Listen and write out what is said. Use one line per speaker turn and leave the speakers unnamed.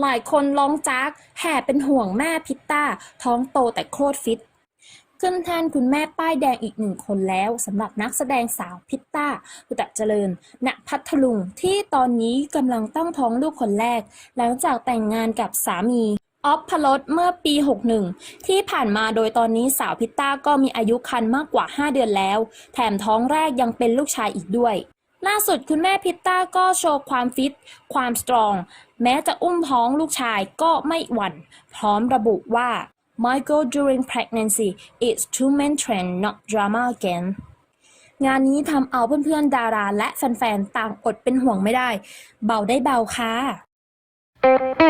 หลายคนร้องจากแห่เป็นห่วงแม่พิตต้า ท้องโตแต่โคตรฟิต ขึ้นแทนคุณแม่ป้ายแดงอีกหนึ่งคนแล้วสำหรับนักแสดงสาวพิตต้าอุตะเจริญ ณพัทลุงที่ตอนนี้กำลังตั้งท้องลูกคนแรก หลังจากแต่งงานกับสามีออฟพลดเมื่อปี 61 ที่ผ่านมาโดยตอนนี้สาวพิตต้าก็มีอายุคันมากกว่า 5 เดือนแล้ว แถมท้องแรกยังเป็นลูกชายอีกด้วย ล่าสุดคุณแม่พิตต้าก็โชว์ความฟิต ความสตรอง แม้จะอุ้มท้องลูกชายก็ไม่หวั่น พร้อมระบุว่า My goal during pregnancy is to maintain not drama again งานนี้ทำเอาเพื่อนๆ ดาราและแฟนๆ ต่างอดเป็นห่วงไม่ได้ เบาได้เบาค่ะ